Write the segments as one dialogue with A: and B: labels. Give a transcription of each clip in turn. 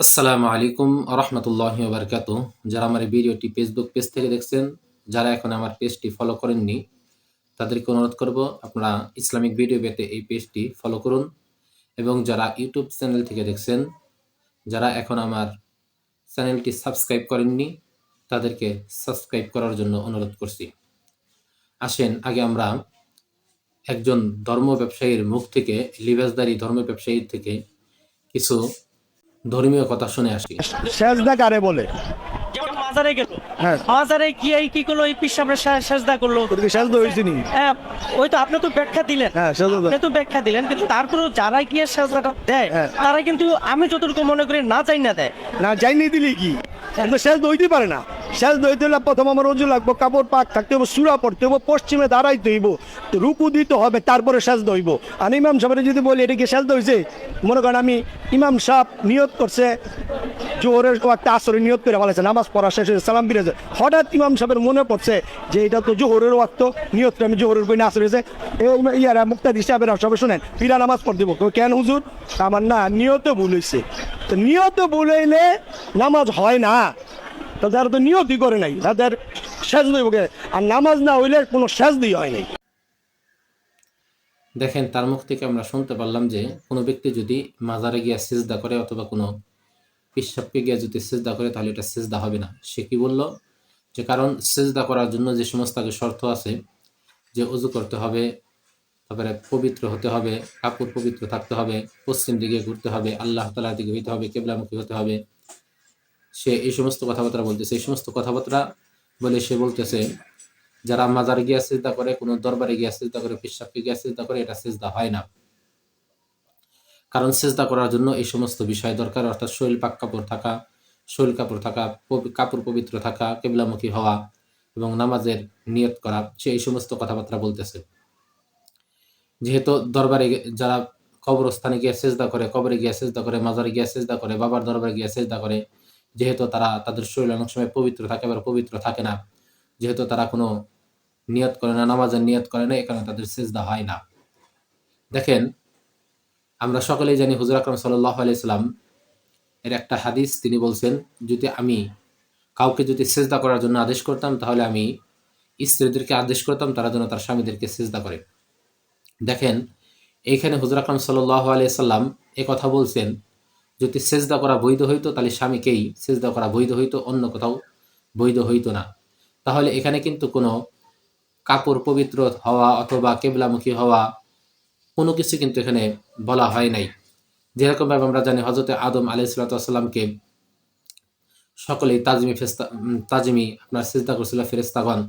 A: আসসালামু আলাইকুম রহমতুল্লাহ বারকাত যারা আমার এই ভিডিওটি ফেসবুক পেজ থেকে দেখছেন, যারা এখন আমার পেজটি ফলো করেননি, তাদেরকে অনুরোধ করব আপনারা ইসলামিক ভিডিও পেতে এই পেজটি ফলো করুন। এবং যারা ইউটিউব চ্যানেল থেকে দেখছেন, যারা এখন আমার চ্যানেলটি সাবস্ক্রাইব করেননি, তাদেরকে সাবস্ক্রাইব করার জন্য অনুরোধ করছি। আসেন, আগে আমরা একজন ধর্ম ব্যবসায়ীর মুখ থেকে লিবাসদারি ধর্ম ব্যবসায়ীর থেকে কিছু ধর্মীয় কথা শুনে আসি।
B: সেজদা কারে বলে?
C: যেমন মাজারে গেল।
B: হ্যাঁ।
C: মাজারে গিয়ে কি করল? এই পিসাবের সেজদা করল।
B: সাজদা হয়েছে নি?
C: হ্যাঁ ওই তো আপনি তো ব্যাখ্যা দিলেন।
B: হ্যাঁ সাজদা।
C: তো ব্যাখ্যা দিলেন কিন্তু তারপরেও যারা গিয়ে সেজদাটা দেয়
B: হ্যাঁ।
C: তারা কিন্তু আমি যতটুকু মনে করি না চাই না দেয়।
B: না যাইনি দিলি কি? একদম হইতে দইতে পারে না। শেষ দইতে হলে প্রথম আমার রোজু লাগবো, কাপড় পাক থাকতে হবে সুরা পড়তে হবে পশ্চিমে দাঁড়াইতে হইব, তো রুকু দিতে হবে, তারপরে শেষ দইব আর ইমাম সাহেবের যদি বলি, এটা কি শেষ দইছে মনে করেন আমি ইমাম সাহেব নিয়ত করছে, জোহরের একটা আসরে নিয়ত করে বলেছে নামাজ পড়া শেষ হয়েছে, সালাম ফিরেছে হঠাৎ ইমাম সাহেবের মনে পড়ছে যে এটা তো জোহরের ওয়াক্ত করে আমি জোহরের বই হয়েছে। এই ইয়ারা মুক্তাদি সাহেবের সবাই শোনেন ফিরা নামাজ পড় দিব কেন হুজুর? আমার না, নিয়ত ভুল হয়েছে তো নিয়ত ভুল হইলে নামাজ হয় না। তো যারা তো নিয়তই করে নাই তাদের শেষ দইব আর নামাজ না হইলে কোনো শেষ দিয়ে হয় নাই।
A: দেখেন, তার মুখ থেকে আমরা শুনতে পারলাম যে কোনো ব্যক্তি যদি মাজারে গিয়া সিজদা করে অথবা কোনো পিসাবকে গিয়া যদি সিজদা করে, তাহলে এটা সিজদা হবে না। সে কি বলল? যে কারণ সিজদা করার জন্য যে সমস্ত আগে শর্ত আছে, যে উজু করতে হবে, তারপরে পবিত্র হতে হবে, কাপড় পবিত্র থাকতে হবে, পশ্চিম দিকে ঘুরতে হবে, আল্লাহ তালার দিকে হইতে হবে, কেবলামুখী হতে হবে সে এই সমস্ত কথাবার্তা বলতেছে এই সমস্ত কথাবার্তা বলে সে বলতেছে, যারা মাজারে গিয়া সিজদা করে, কোনো দরবারে গিয়া সিজদা করে, পিসাবকে গিয়া সিজদা করে, এটা সিজদা হয় না। কারণ সিজদা করার জন্য এই সমস্ত বিষয় দরকার, অর্থাৎ শরীর পাক কাপড় থাকা, শরীর কাপড় থাকা কাপড় পবিত্র থাকা, কেবলামুখী হওয়া এবং নামাজের নিয়ত করা, সে এই সমস্ত কথাবার্তা বলতেছে। যেহেতু দরবারে যারা কবরস্থানে গিয়ে সেজদা করে, কবরে গিয়ে সেজদা করে, মাজারে গিয়ে সেজদা করে, বাবার দরবারে গিয়ে সেজদা করে যেহেতু তারা তাদের শরীর অনেক সময় পবিত্র থাকে, আবার পবিত্র থাকে না। যেহেতু তারা কোনো নিয়ত করে না, নামাজের নিয়ত করে না এখানে তাদের সেজদা হয় না। দেখেন, আমরা সকলেই জানি হুজুর আকরম সাল্লাহ আলাইসাল্লাম এর একটা হাদিস, তিনি বলছেন, যদি আমি কাউকে যদি সেজদা করার জন্য আদেশ করতাম, তাহলে আমি স্ত্রীদেরকে আদেশ করতাম, তারা যেন তার স্বামীদেরকে সেজদা করে। দেখেন এইখানে হুজুর আকরম সাল্লাহ আলাইসাল্লাম এ কথা বলছেন যদি সেজদা করা বৈধ হইতো, তাহলে স্বামীকেই সেজদা করা বৈধ হইতো, অন্য কোথাও বৈধ হইতো না। তাহলে এখানে কিন্তু কোনো কাপড় পবিত্র হওয়া অথবা কেবলামুখী হওয়া কোনো কিছু কিন্তু এখানে বলা হয় নাই। যেরকমভাবে আমরা জানি হজরতে আদম আলি সাল্লাতামকে সকলেই তাজমি ফেস্তা তাজমি আপনার সেজদা করছিল ফেরেস্তাগণ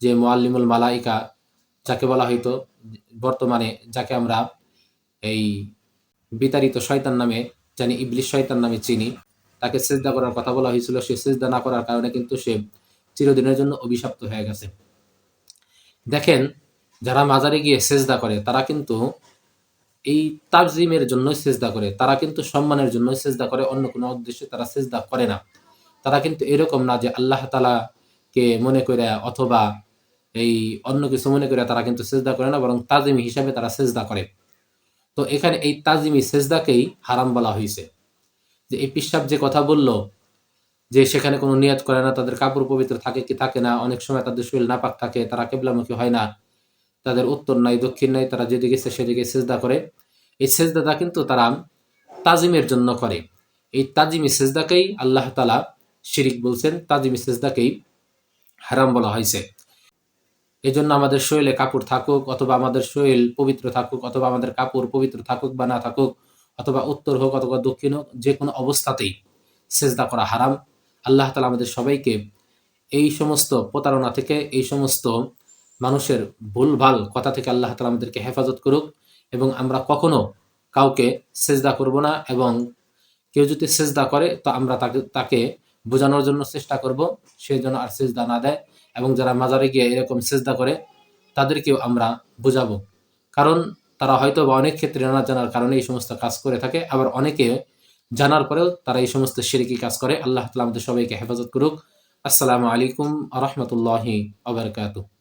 A: যে মোয়াল্লিমুল মালাইকা যাকে বলা হইতো, বর্তমানে যাকে আমরা এই বিতাড়িত শয়তান নামে জানি ইবলিশ শয়তান নামে চিনি। তাকে সেজদা করার কথা বলা হয়েছিল। সে সেজদা না করার কারণে কিন্তু সে চিরদিনের জন্য অভিশপ্ত হয়ে গেছে। দেখেন, যারা মাজারে গিয়ে সেজদা করে, তারা কিন্তু এই তাজিমের জন্য সেজদা করে। তারা কিন্তু সম্মানের জন্য সেজদা করে, অন্য কোনো উদ্দেশ্যে তারা সেজদা করে না। তারা কিন্তু এরকম না যে আল্লাহ তালাকে মনে করে অথবা এই অন্য কিছু মনে করে তারা কিন্তু সেজদা করে না, বরং তাজিম হিসাবে তারা সেজদা করে। তো এখানে এই তাজিমি সেজদাকেই হারাম বলা হয়েছে যে এই পিসাব যে কথা বলল, যে সেখানে কোনো নিয়ত করে না, তাদের কাপড় পবিত্র থাকে কি থাকে না, অনেক সময় তাদের শরীর নাপাক থাকে, তারা কেবলামুখী হয় না, তাদের উত্তর নাই, দক্ষিণ নাই, তারা যেদিকে সেদিকে সেজদা করে। এই সেজদাটা কিন্তু তারা তাজিমের জন্য করে। এই তাজিমি সেজদাকেই আল্লাহ তালা শিরিক বলছেন, তাজিমি সেজদাকেই হারাম বলা হয়েছে এই জন্য আমাদের শরীরে কাপড় থাকুক, অথবা আমাদের শরীর পবিত্র থাকুক, অথবা আমাদের কাপড় পবিত্র থাকুক বা না থাকুক, অথবা উত্তর হোক অথবা দক্ষিণ হোক, যে কোনো অবস্থাতেই সেজদা করা হারাম। আল্লাহ তালা আমাদের সবাইকে এই সমস্ত প্রতারণা থেকে, এই সমস্ত মানুষের ভুলভাল কথা থেকে আল্লাহ তালা আমাদেরকে হেফাজত করুক, এবং আমরা কখনো কাউকে সেজদা করব না, এবং কেউ যদি সেজদা করে, তো আমরা তাকে তাকে বোঝানোর জন্য চেষ্টা করব, সেই জন্য আর সেজদা না দেয়। এবং যারা মাজারে গিয়ে এরকম সেজদা করে, তাদেরকেও আমরা বোঝাবো। কারণ তারা হয়তো বা অনেক ক্ষেত্রে না জানার কারণে এই সমস্ত কাজ করে থাকে, আবার অনেকে জানার পরেও তারা এই সমস্ত সিরিকি কাজ করে। আল্লাহ তালা আমাদের সবাইকে হেফাজত করুক। আসসালামু আলাইকুম আ রহমতুল্লাহি আবরকাত